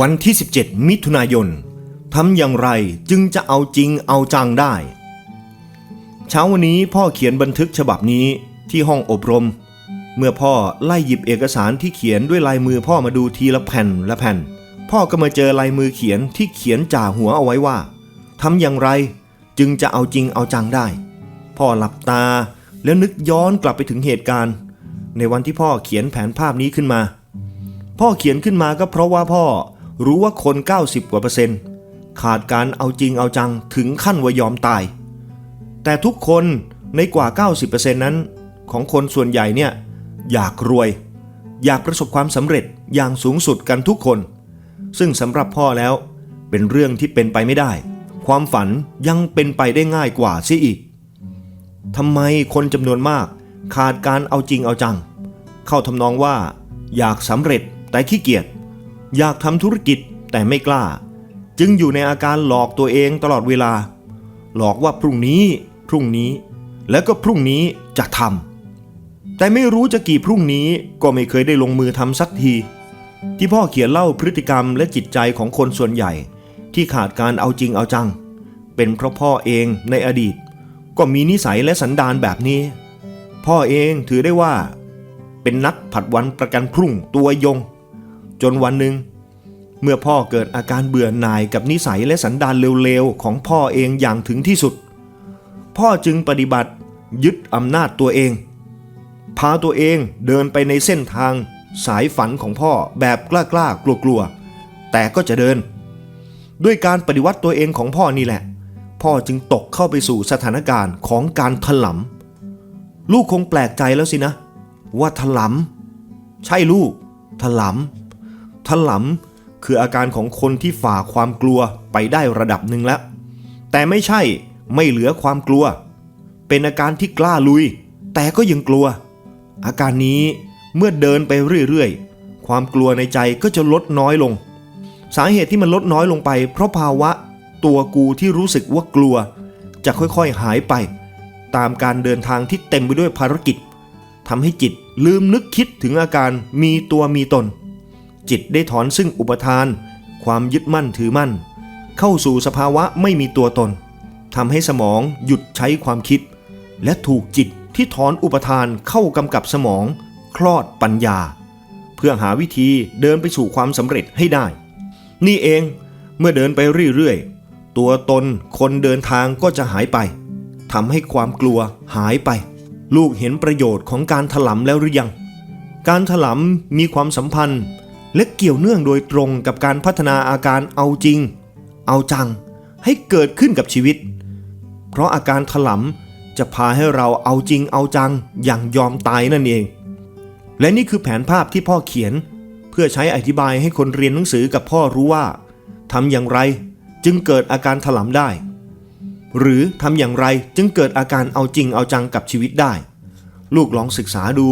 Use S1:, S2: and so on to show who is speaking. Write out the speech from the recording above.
S1: วันที่ 17 มิถุนายนทำอย่างไรจึงจะเอาจริงเอาจังได้ เช้าวันนี้พ่อเขียนบันทึกฉบับนี้ที่ห้องอบรม เมื่อพ่อไล่หยิบเอกสารที่เขียนด้วยลายมือพ่อมาดูทีละแผ่นละแผ่น พ่อก็มาเจอลายมือเขียนที่เขียนจ่าหัวเอาไว้ว่าทำอย่างไรจึงจะเอาจริงเอาจังได้ พ่อหลับตาแล้วนึกย้อนกลับไปถึงเหตุการณ์ ในวันที่พ่อเขียนแผนภาพนี้ขึ้นมา พ่อเขียนขึ้นมาก็เพราะว่าพ่อรู้ว่าคน 90 กว่าเปอร์เซ็นต์ขาดการเอาจริงเอาจังถึงขั้นว่ายอมตาย แต่ทุกคนในกว่า 90%นั้น ของคนส่วนใหญ่เนี่ยอยากรวย อยากประสบความสำเร็จอย่างสูงสุดกันทุกคน ซึ่งสำหรับพ่อแล้วเป็นเรื่องที่เป็นไปไม่ได้ ความฝันยังเป็นไปได้ง่ายกว่าเสียอีกทำไมคนจำนวนมากขาดการเอาจริงเอาจัง เข้าทำนองว่า อยากสำเร็จแต่ขี้เกียจอยากทำธุรกิจแต่ไม่กล้า จึงอยู่ในอาการหลอกตัวเองตลอดเวลา หลอกว่าพรุ่งนี้ พรุ่งนี้ แล้วก็พรุ่งนี้จะทำแต่ไม่รู้จะกี่พรุ่งนี้ก็ไม่เคยได้ลงมือทำสักที ที่พ่อเขียนเล่าพฤติกรรมและจิตใจของคนส่วนใหญ่ ที่ขาดการเอาจริงเอาจัง เป็นเพราะพ่อเองในอดีต ก็มีนิสัยและสันดานแบบนี้ พ่อเองถือได้ว่า เป็นนักผัดวันประกันพรุ่งตัวยง จนวันหนึ่งเมื่อพ่อเกิดอาการเบื่อหน่ายกับนิสัยและสันดานเร็วๆ ของพ่อเองอย่างถึงที่สุด พ่อจึงปฏิบัติยึดอำนาจตัวเอง พาตัวเองเดินไปในเส้นทางสายฝันของพ่อแบบกล้าๆ กลัวๆ แต่ก็จะเดิน ด้วยการปฏิวัติตัวเองของพ่อนี่แหละ พ่อจึงตกเข้าไปสู่สถานการณ์ของการถลำลูกคงแปลกใจแล้วสินะ ว่าถลำใช่ลูก ถลำถลำคืออาการของคนที่ฝ่าความกลัวไปได้ระดับหนึ่งแล้ว แต่ไม่ใช่ไม่เหลือความกลัว เป็นอาการที่กล้าลุย แต่ก็ยังกลัว อาการนี้เมื่อเดินไปเรื่อยๆ ความกลัวในใจก็จะลดน้อยลง สาเหตุที่มันลดน้อยลงไป เพราะภาวะตัวกูที่รู้สึกว่ากลัว จะค่อยๆหายไป ตามการเดินทางที่เต็มไปด้วยภารกิจ ทำให้จิตลืมนึกคิดถึงอาการมีตัวมีตน จิตได้ถอนซึ่งอุปทาน ความยึดมั่นถือมั่น เข้าสู่สภาวะไม่มีตัวตนทำให้สมองหยุดใช้ความคิด และถูกจิตที่ถอนอุปทานเข้ากำกับสมอง คลอดปัญญา เพื่อหาวิธีเดินไปสู่ความสำเร็จให้ได้ นี่เองเมื่อเดินไปเรื่อยๆ ตัวตนคนเดินทางก็จะหายไปทำให้ความกลัวหายไป ลูกเห็นประโยชน์ของการถลำแล้วหรือยัง การถลำมีความสัมพันธ์และเกี่ยวเนื่องโดยตรงกับการพัฒนาอาการเอาจริง เอาจัง ให้เกิดขึ้นกับชีวิต เพราะอาการถลำจะพาให้เราเอาจริงเอาจังอย่างยอมตายนั่นเอง และนี่คือแผนภาพที่พ่อเขียน เพื่อใช้อธิบายให้คนเรียนหนังสือกับพ่อรู้ว่าทำอย่างไรจึงเกิดอาการถลำได้ หรือทำอย่างไรจึงเกิดอาการเอาจริงเอาจังกับชีวิตได้ ลูกลองศึกษาดู